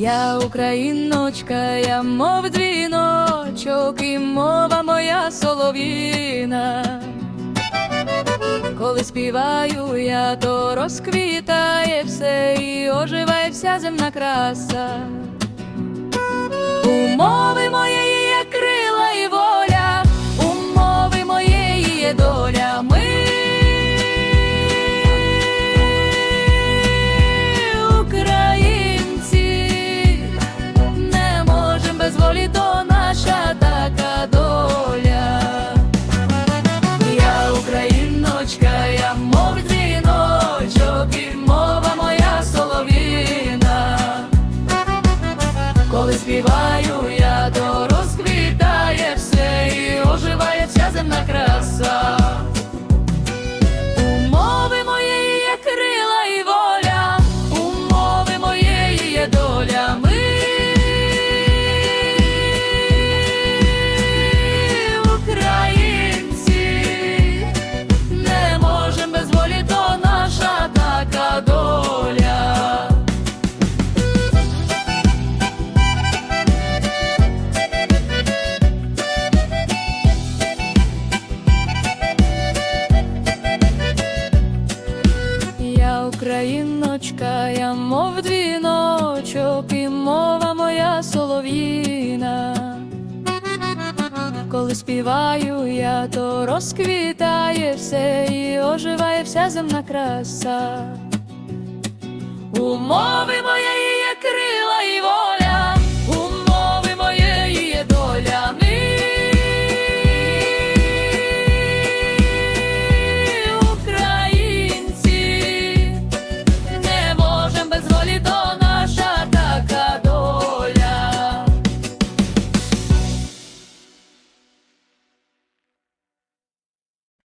Я україночка, я мов дзвіночок, і мова моя солов'їна. Коли співаю я, то розквітає все і оживає вся земна краса. Умови моєї Коли співаю україночка, я мов дзвіночок, і мова моя солов'їна. Коли співаю я, то розквітає все і оживає вся земна краса. У